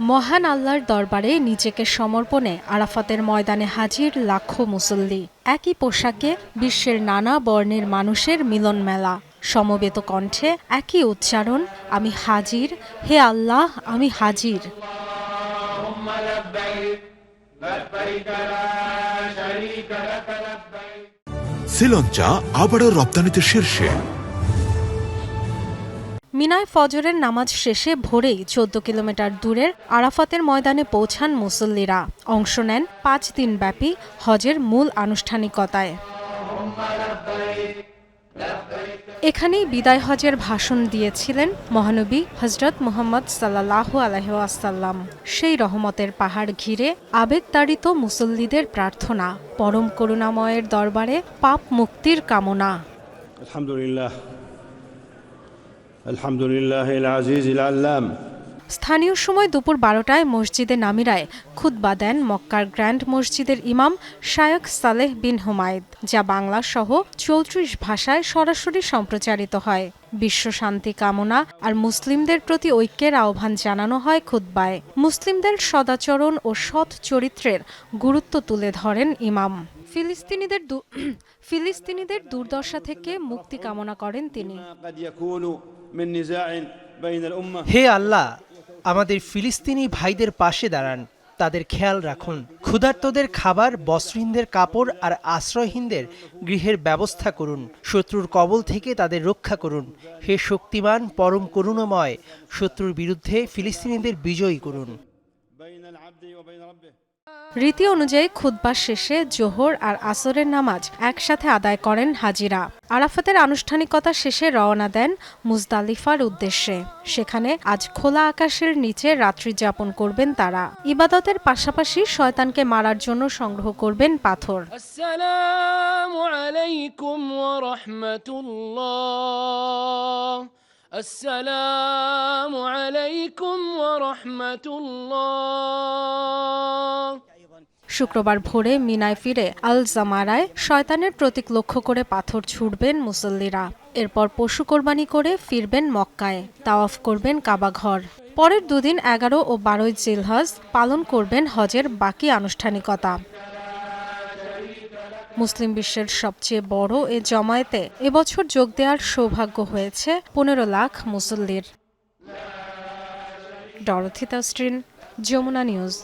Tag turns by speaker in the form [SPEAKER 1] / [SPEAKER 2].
[SPEAKER 1] মহান আল্লাহর দরবারে নিজেকে সমর্পণে আরাফাতের ময়দানে হাজির লাখো মুসল্লি। একই পোশাকে বিশ্বের নানা বর্ণের মানুষের মিলন মেলা। সমবেত কণ্ঠে একই উচ্চারণ আমি হাজির হে আল্লাহ আমি হাজির।
[SPEAKER 2] শ্রীলঞ্চা আবারও রপ্তানিতে শীর্ষে।
[SPEAKER 1] মিনায় ফজরের নামাজ শেষে ভোরেই চোদ্দ কিলোমিটার দূরের আরাফাতের ময়দানে পৌঁছান মুসল্লিরা। অংশ নেন পাঁচ দিন ব্যাপী হজের মূল আনুষ্ঠানিকতায়। এখানেই বিদায় হজের ভাষণ দিয়েছিলেন মহানবী হজরত মোহাম্মদ সাল্লাহ আলহাসাল্লাম সেই রহমতের পাহাড় ঘিরে আবেগতাড়িত মুসল্লিদের প্রার্থনা, পরম করুণাময়ের দরবারে পাপ মুক্তির কামনা।
[SPEAKER 3] আলহামদুলিল্লাহ। الحمد لله العزيز العلام.
[SPEAKER 1] স্থানীয় সময় দুপুর বারোটায় মসজিদে নামিরায় খুতবা দেন মক্কার গ্র্যান্ড মসজিদের ইমাম শায়ক সালেহ বিন হুমায়দ, যা বাংলা সহ চৌত্রিশ ভাষায় সরাসরি সম্প্রচারিত হয়। বিশ্ব শান্তি কামনা আর মুসলিমদের প্রতি ঐক্যের আহ্বান জানানো হয় খুদ্বায় মুসলিমদের সদাচরণ ও সৎ চরিত্রের গুরুত্ব তুলে ধরেন ইমাম। ফিলিস্তিনিদের ফিলিস্তিনিদের দুর্দশা থেকে মুক্তি কামনা করেন তিনি।
[SPEAKER 4] হে আল্লাহ আমাদের ফিলিস্তিনি ভাইদের পাশে দাঁড়ান, তাদের খেয়াল রাখুন। ক্ষুধার্তদের খাবার, বস্ত্রহীনদের কাপড় আর আশ্রয়হীনদের গৃহের ব্যবস্থা করুন। শত্রুর কবল থেকে তাদের রক্ষা করুন। হে শক্তিমান, পরম করুণময়, শত্রুর বিরুদ্ধে ফিলিস্তিনিদের বিজয়ী করুন।
[SPEAKER 1] রীতি অনুযায়ী খুদ্বার শেষে জোহর আর আসরের নামাজ একসাথে আদায় করেন হাজিরা। আরাফাতের আনুষ্ঠানিকতা শেষে রওনা দেন মুজদালিফার উদ্দেশ্যে। সেখানে আজ খোলা আকাশের নিচে রাত্রি যাপন করবেন তারা। ইবাদতের পাশাপাশি শয়তানকে মারার জন্য সংগ্রহ করবেন পাথর।
[SPEAKER 5] আসসালামু আলাইকুম ওয়া রাহমাতুল্লাহ।
[SPEAKER 1] শুক্রবার ভোরে মিনায় ফিরে আল জামারায় শয়তানের প্রতীক লক্ষ্য করে পাথর ছুড়বেন মুসল্লিরা। এরপর পশু কোরবানি করে ফিরবেন মক্কায়। তাওয়াফ করবেন কাবাঘর পরের দুদিন এগারো ও বারোই জিলহজ পালন করবেন হজের বাকি আনুষ্ঠানিকতা। মুসলিম বিশ্বের সবচেয়ে বড় এ জমায়েতে এবছর যোগ দেওয়ার সৌভাগ্য হয়েছে পনেরো লাখ মুসল্লির। ডরথিতা স্ট্রিন যমুনা নিউজ।